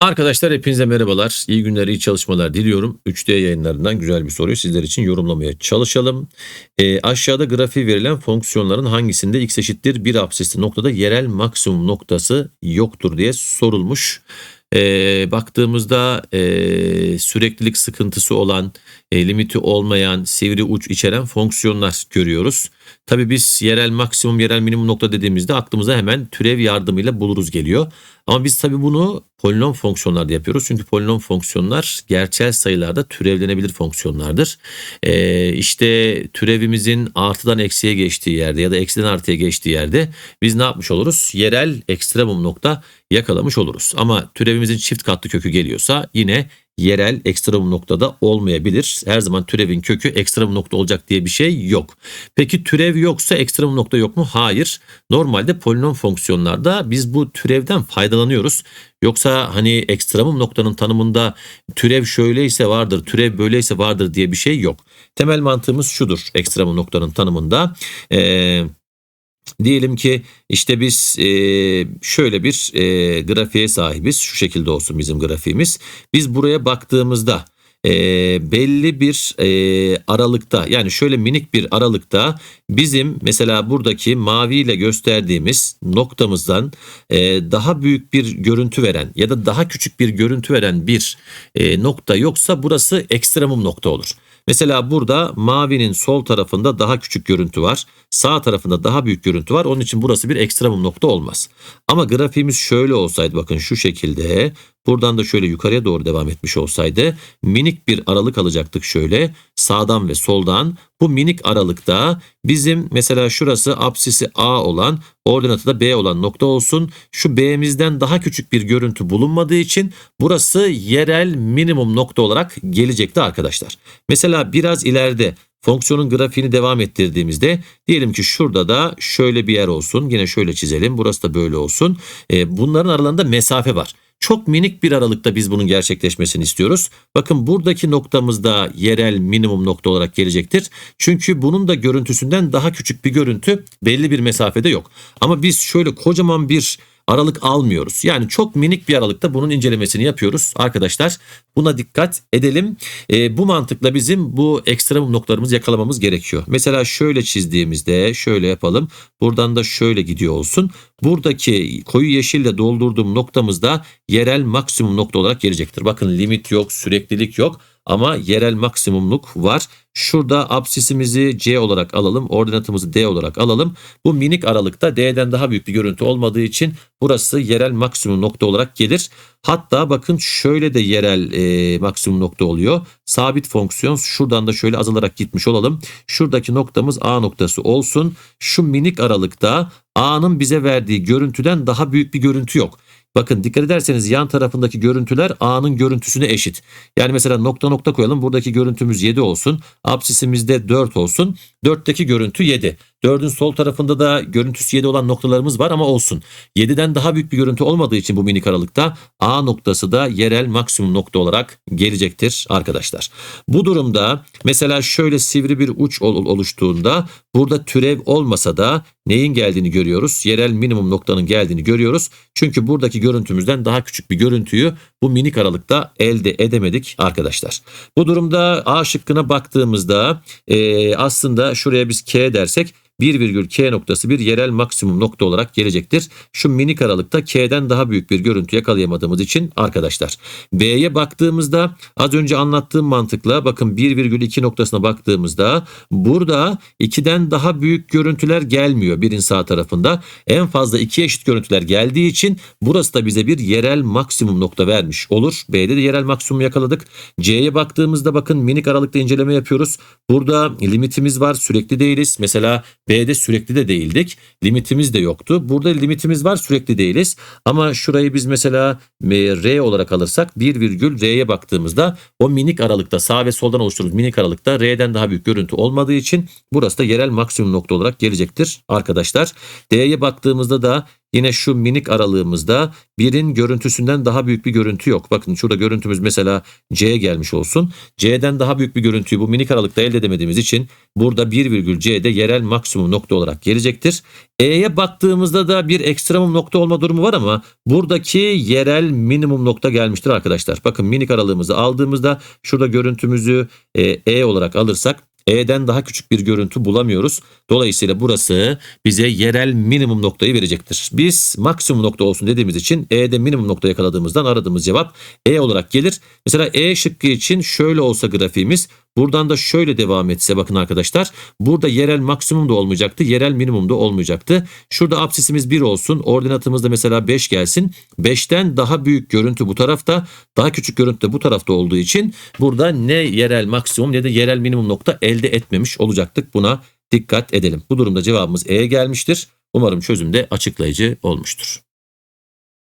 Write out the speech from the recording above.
Arkadaşlar hepinize merhabalar. İyi günler, iyi çalışmalar diliyorum. 3D yayınlarından güzel bir soruyu sizler için yorumlamaya çalışalım. Ee, aşağıda grafiği verilen fonksiyonların hangisinde x eşittir 1 absisli noktada yerel maksimum noktası yoktur diye sorulmuş. Ee, baktığımızda e, süreklilik sıkıntısı olan, e, limiti olmayan, sivri uç içeren fonksiyonlar görüyoruz. Tabi biz yerel maksimum, yerel minimum nokta dediğimizde aklımıza hemen türev yardımıyla buluruz geliyor. Ama biz tabi bunu polinom fonksiyonlarda yapıyoruz. Çünkü polinom fonksiyonlar gerçel sayılarda türevlenebilir fonksiyonlardır. Ee, işte türevimizin artıdan eksiye geçtiği yerde ya da eksiden artıya geçtiği yerde biz ne yapmış oluruz? Yerel ekstremum nokta yakalamış oluruz. Ama türevimizin çift katlı kökü geliyorsa yine yerel ekstremum noktada olmayabilir. Her zaman türevin kökü ekstremum nokta olacak diye bir şey yok. Peki türev yoksa ekstremum nokta yok mu? Hayır. Normalde polinom fonksiyonlarda biz bu türevden faydalanıyoruz. Yoksa hani ekstremum noktanın tanımında türev şöyleyse vardır, türev böyleyse vardır diye bir şey yok. Temel mantığımız şudur ekstremum noktanın tanımında. Eee Diyelim ki işte biz e, şöyle bir e, grafiğe sahibiz. Şu şekilde olsun bizim grafiğimiz. Biz buraya baktığımızda e, belli bir e, aralıkta yani şöyle minik bir aralıkta bizim mesela buradaki maviyle gösterdiğimiz noktamızdan e, daha büyük bir görüntü veren ya da daha küçük bir görüntü veren bir e, nokta yoksa burası ekstremum nokta olur. Mesela burada mavinin sol tarafında daha küçük görüntü var. Sağ tarafında daha büyük görüntü var. Onun için burası bir ekstremum nokta olmaz. Ama grafiğimiz şöyle olsaydı bakın şu şekilde buradan da şöyle yukarıya doğru devam etmiş olsaydı minik bir aralık alacaktık şöyle sağdan ve soldan. Bu minik aralıkta bizim mesela şurası apsisi A olan ordinatı da B olan nokta olsun. Şu B'mizden daha küçük bir görüntü bulunmadığı için burası yerel minimum nokta olarak gelecekti arkadaşlar. Mesela biraz ileride fonksiyonun grafiğini devam ettirdiğimizde diyelim ki şurada da şöyle bir yer olsun. Yine şöyle çizelim. Burası da böyle olsun. E, bunların aralarında mesafe var. Çok minik bir aralıkta biz bunun gerçekleşmesini istiyoruz. Bakın buradaki noktamızda yerel minimum nokta olarak gelecektir. Çünkü bunun da görüntüsünden daha küçük bir görüntü belli bir mesafede yok. Ama biz şöyle kocaman bir aralık almıyoruz. Yani çok minik bir aralıkta bunun incelemesini yapıyoruz. Arkadaşlar buna dikkat edelim. E, bu mantıkla bizim bu ekstremum noktalarımızı yakalamamız gerekiyor. Mesela şöyle çizdiğimizde şöyle yapalım. Buradan da şöyle gidiyor olsun. Buradaki koyu yeşille doldurduğum noktamızda yerel maksimum nokta olarak gelecektir. Bakın limit yok, süreklilik yok ama yerel maksimumluk var. Şurada absisimizi C olarak alalım. Ordinatımızı D olarak alalım. Bu minik aralıkta D'den daha büyük bir görüntü olmadığı için burası yerel maksimum nokta olarak gelir. Hatta bakın şöyle de yerel e, maksimum nokta oluyor. Sabit fonksiyon şuradan da şöyle azalarak gitmiş olalım. Şuradaki noktamız A noktası olsun. Şu minik aralıkta A'nın bize verdiği görüntüden daha büyük bir görüntü yok. Bakın dikkat ederseniz yan tarafındaki görüntüler A'nın görüntüsüne eşit. Yani mesela nokta nokta koyalım. Buradaki görüntümüz 7 olsun. Apsisimizde 4 olsun. 4'teki görüntü 7. 4'ün sol tarafında da görüntüsü 7 olan noktalarımız var ama olsun. 7'den daha büyük bir görüntü olmadığı için bu minik aralıkta A noktası da yerel maksimum nokta olarak gelecektir arkadaşlar. Bu durumda mesela şöyle sivri bir uç oluştuğunda burada türev olmasa da neyin geldiğini görüyoruz. Yerel minimum noktanın geldiğini görüyoruz. Çünkü buradaki görüntümüzden daha küçük bir görüntüyü bu minik aralıkta elde edemedik arkadaşlar. Bu durumda A şıkkına baktığımızda e, aslında şuraya biz K dersek 1 virgül K noktası bir yerel maksimum nokta olarak gelecektir. Şu minik aralıkta K'den daha büyük bir görüntü yakalayamadığımız için arkadaşlar. B'ye baktığımızda az önce anlattığım mantıkla bakın 1,2 noktasına baktığımızda burada 2'den daha büyük görüntüler gelmiyor birin sağ tarafında. En fazla 2 eşit görüntüler geldiği için burası da bize bir yerel maksimum nokta vermiş olur. B'de de yerel maksimum yakaladık. C'ye baktığımızda bakın minik aralıkta inceleme yapıyoruz. Burada limitimiz var sürekli değiliz. Mesela B'de sürekli de değildik. Limitimiz de yoktu. Burada limitimiz var sürekli değiliz. Ama şurayı biz mesela e, R olarak alırsak 1 virgül R'ye baktığımızda o minik aralıkta sağ ve soldan oluşturduğumuz minik aralıkta R'den daha büyük görüntü olmadığı için burası da yerel maksimum nokta olarak gelecektir arkadaşlar. D'ye baktığımızda da Yine şu minik aralığımızda birin görüntüsünden daha büyük bir görüntü yok. Bakın şurada görüntümüz mesela C'ye gelmiş olsun. C'den daha büyük bir görüntüyü bu minik aralıkta elde edemediğimiz için burada 1 virgül C'de yerel maksimum nokta olarak gelecektir. E'ye baktığımızda da bir ekstremum nokta olma durumu var ama buradaki yerel minimum nokta gelmiştir arkadaşlar. Bakın minik aralığımızı aldığımızda şurada görüntümüzü e, E olarak alırsak E'den daha küçük bir görüntü bulamıyoruz. Dolayısıyla burası bize yerel minimum noktayı verecektir. Biz maksimum nokta olsun dediğimiz için E'de minimum nokta yakaladığımızdan aradığımız cevap E olarak gelir. Mesela E şıkkı için şöyle olsa grafiğimiz buradan da şöyle devam etse bakın arkadaşlar. Burada yerel maksimum da olmayacaktı. Yerel minimum da olmayacaktı. Şurada absisimiz 1 olsun. Ordinatımız da mesela 5 gelsin. 5'ten daha büyük görüntü bu tarafta. Daha küçük görüntü de bu tarafta olduğu için burada ne yerel maksimum ne de yerel minimum nokta elde etmemiş olacaktık. Buna dikkat edelim. Bu durumda cevabımız E'ye gelmiştir. Umarım çözümde açıklayıcı olmuştur.